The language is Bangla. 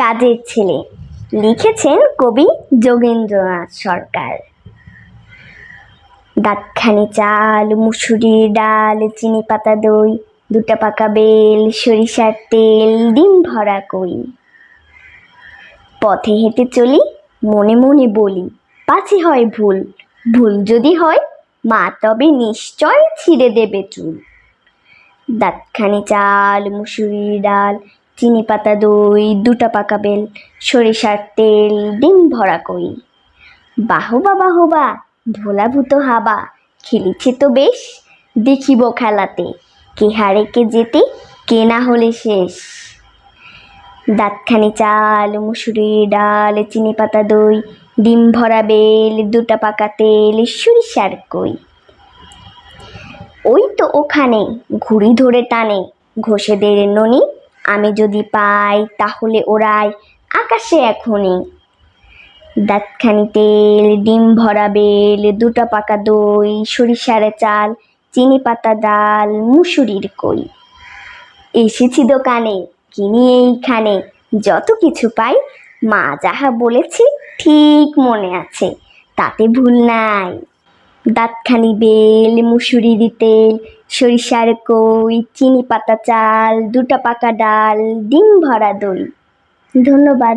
কাজের ছেলে। লিখেছেন কবি যোগেন্দ্রনাথ সরকার। দাঁতখানি চাল, মুসুরির ডাল, চিনি পাতা দই, দুটা পাকা বেল, সরিষার তেল, ডিম ভরা কই। পথে হেঁটে চলি, মনে মনে বলি, পাছে হয় ভুল। ভুল যদি হয়, মা তবে নিশ্চয় ছিঁড়ে দেবে চুল। দাঁতখানি চাল, মুসুরির ডাল চিনি পাতা দই, দুটা পাকা বেল, সরিষার তেল, ডিম ভরা কই। বাহবা বাহবা ভোলা ভূত হাবা, খেলিছে তো বেশ, দেখিব খেলাতে, কে হারে কে যেতে কে না হলে শেষ। দাঁতখানি চাল, মুসুরির ডাল, চিনি পাতা দই, ডিম ভরা বেল, দুটা পাকা তেল, সরিষার কই। ওই তো ওখানে, ঘুড়ি ধরে টানে, ঘষেদের ননি আমি যদি পাই, তাহলে ওরাই আকাশে এখনই। দাঁতখানি তেল, ডিম ভরা বেল, দুটো পাকা দই, সরিষার চাল, চিনি পাতা ডাল, মুসুরির কই। এসেছি দোকানে, কিনি এইখানে। যত কিছু পাই, মা যাহা বলেছি ঠিক মনে আছে, তাতে ভুল নাই। দাঁতখানি বেল, মুসুরির তেল সরিষার কই চিনি পাতা চাল দুটা পাকা ডাল ডিম ভরা দই। ধন্যবাদ।